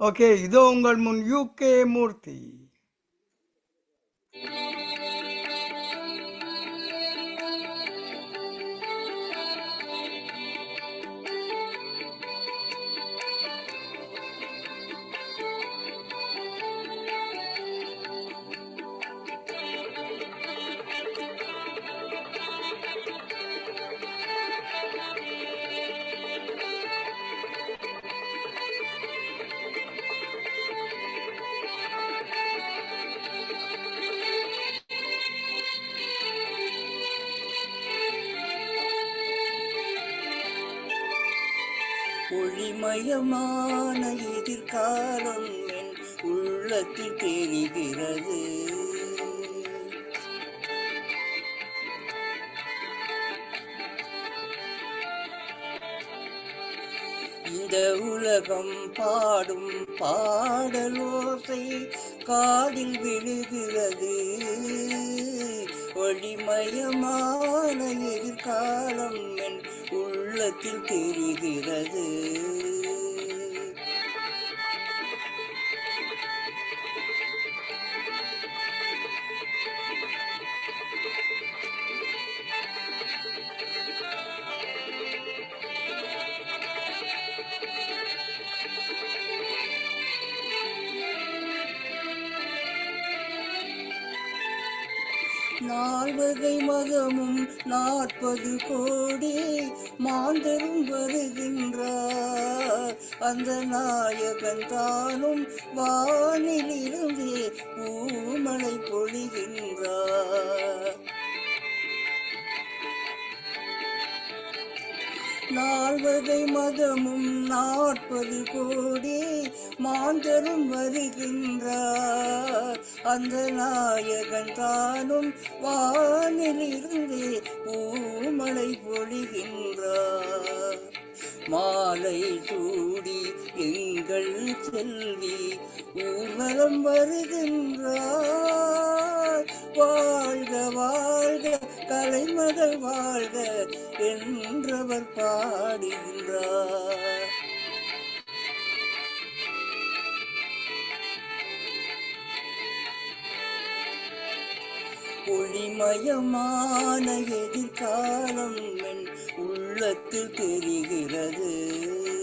Okay இதோ உங்கள் முன் யூகே மூர்த்தி ஒளிமயமான எதிர்காலம் என் உள்ளத்தில் தெரிகிறது. இந்த உலகம் பாடும் பாடலோசை காதில் விழுகிறது. ஒளிமயமான எதிர்காலம் என் உள்ளத்தில் தெரிகிறது. நால்வகை மகமும் நாற்பது கோடி மாந்தரும் வருகின்றார் அந்த நாயகன் தானும் வானிலிருந்தே பூமழை நால்வகை மதமும் நாற்பது கோடி மாந்தரும் வருகின்றார். அந்த நாயகன் தானும் வானிலிருந்தே பூமலை பொழிகின்றார். மாலை சூடி எங்கள் செல்வி ஊர்வலம் வருகின்றார். வாழ்க வாழ்க கலைமகள் வாழ்க என்றவர் பாடுகின்றார். ஒளிமயமான எதிர்காலம் என் உள்ளத்தில் தெரிகிறது.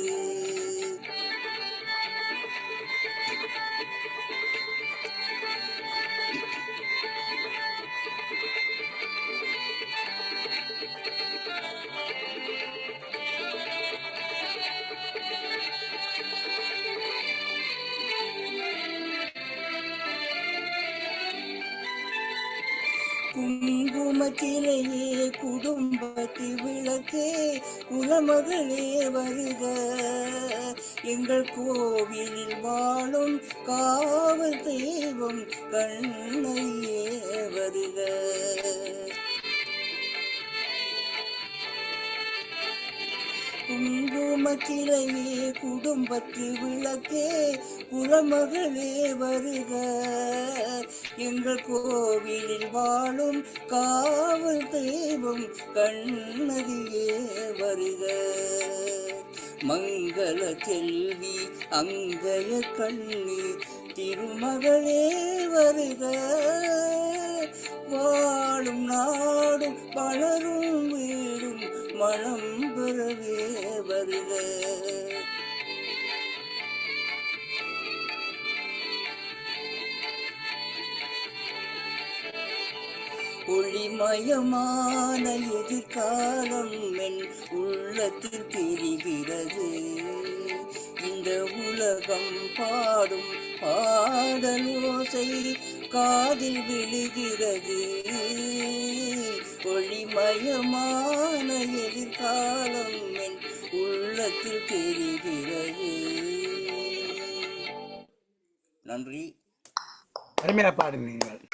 குலத்திலேயே குடும்பத்தி விளக்கே குலமகளே வருக. எங்கள் கோவிலில் வாழும் காவல் தெய்வம் கண்ணையே வருக. குங்குமத்திலேயே குடும்பத்து விளக்கே குலமகளே வருக. எங்கள் கோவிலில் வாழும் காவல் தெய்வம் கண்ணதியே வருக. மங்கள செல்வி அங்கய கண்ணி திருமகளே வருக. வாழும் நாடும் வளரும் வீடும் மனம் பெறவே வருக. ஒளிமயமான எதிர்காலம் என் உள்ளத்தில் தெரிகிறது. இந்த உலகம் பாடும் பாடலோசை காதில் விழுகிறது. ஒளிமயமான எதிர்காலம் என் உள்ளத்தில் தெரிகிறது. நன்றி. அருமையாக பாடுனீங்கள்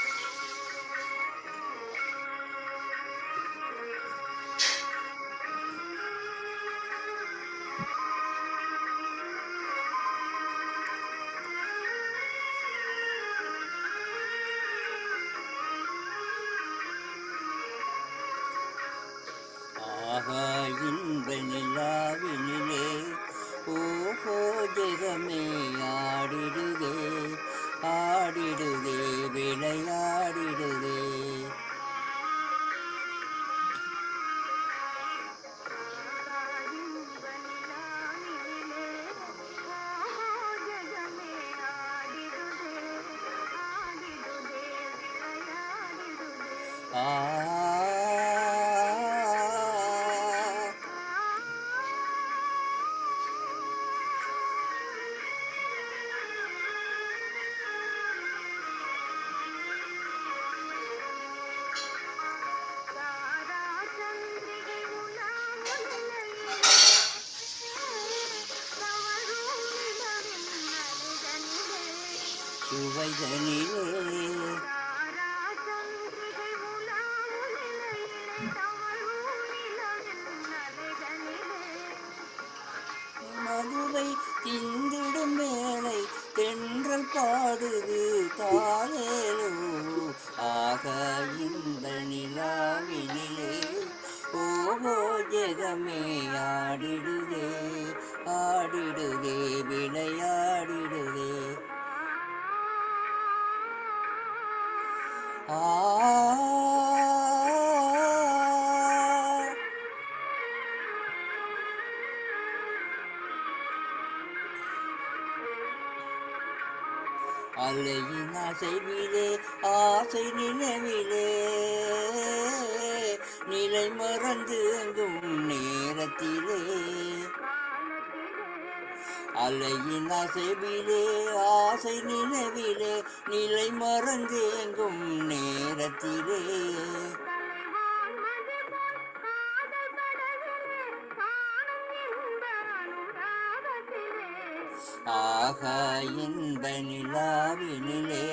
சுவைதனிலே மதுவை திந்திடும் மேலை தென்றல் பாடுது தாளேலோ ஆக இந்த நிலாவினிலே ஓவோ ஜெகமே ஆடிடுதே ஆடிடுதே விளையாடிடுதே அலையின் அசைவிலே ஆசை நினைவிலே நிலை மறந்து எங்கும் நேரத்திலே அலையின் அசைவிலே ஆசை நிலவிலே நிலை மறந்து எங்கும் நேரத்திலே ஆக இந்த நிலாவினிலே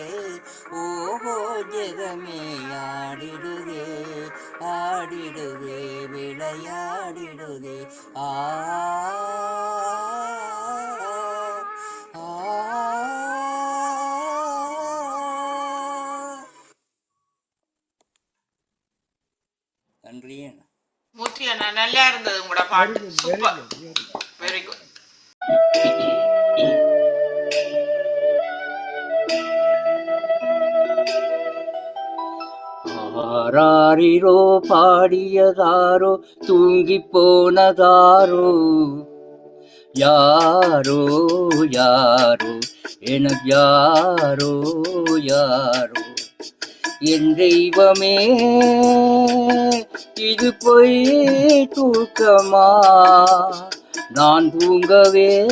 ஓஹோ ஜெகமே ஆடிடுதே ஆடிடுதே விளையாடிடுதே ஆ. அண்ணா. மூர்த்தி அண்ணா நல்லா இருந்தது உங்களோட பாட்டு. Very super. Good very good very good ஆராரிரோ பாடியதாரோ தூங்கி போனதாரோ யாரோ யாரோ எனக்கு யாரோ யாரோ? என் தெய்வமே இது பொய் தூக்கமா? நான் தூங்கவே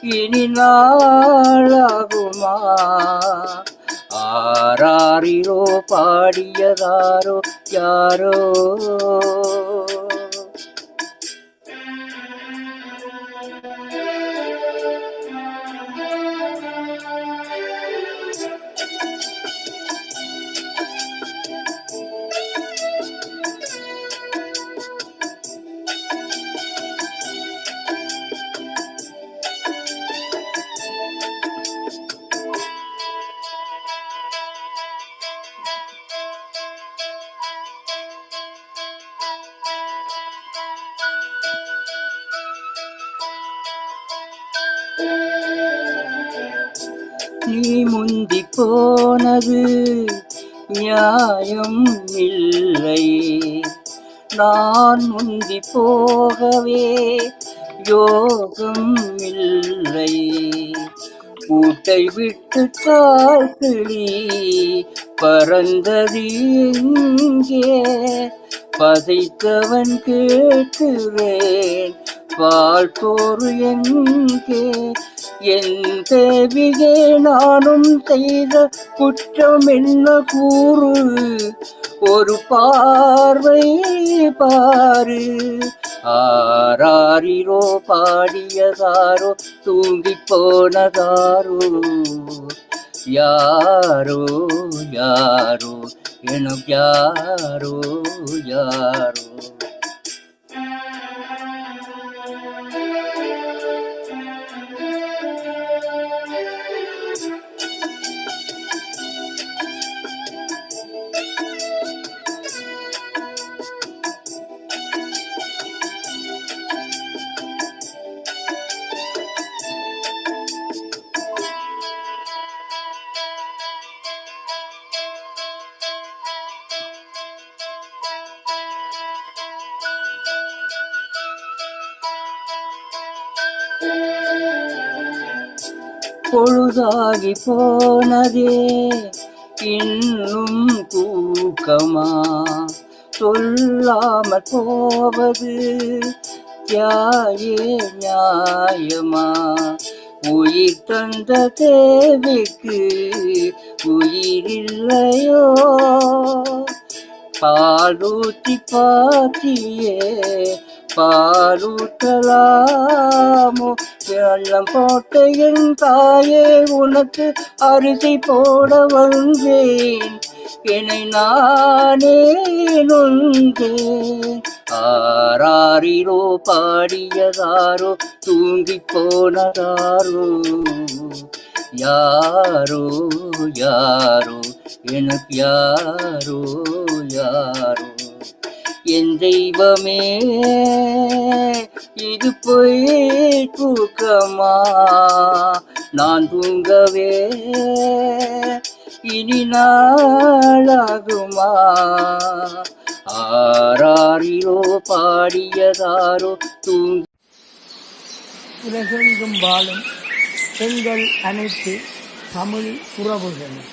இனி நாளாகுமா? ஆராரிரோ பாடியதாரோ யாரோ? நீ முந்தி போனது நியாயம் இல்லை. நான் முந்தி போகவே யோகம் இல்லை. கூட்டை விட்டு தாழ்கிளி பறந்தது எங்கே? பதைத்தவன் கேட்கிறேன் பால் போரு எங்கே? என் தேவியே நானும் செய்த குற்றம் என்ன கூறு? ஒரு பார்வை பாரு ஆராரிரோ பாடியதாரோ தூங்கி போனதாரோ யாரோ யாரோ? எனக்கு யாரோ யாரோ? பொழுதாகி போனதே. இன்னும் தூக்கமா? சொல்லாமல் போவது தியாயே நியாயமா? உயிர் தந்த தேவிக்கு உயிரில்லையோ பாலூட்டி பாத்தியே பாலூட்டலாமோ வெள்ளம் போட்ட என் தாயே உனக்கு அரிசி போட வந்தேன் என்னை நானே நொந்தேன் ஆறாரிலோ பாடியதாரோ தூங்கி போனதாரோ யாரோ யாரோ? எனக்கு யாரோ யாரோ? என் தெய்வமே இது போய் தூக்கமா? நான் தூங்கவே இனி நாளாகுமா? ஆராரிரோ பாடியதாரோ தூங்கி உலகெங்கும் வாழும் எங்கள் அனைத்து தமிழ் உறவுகளும்.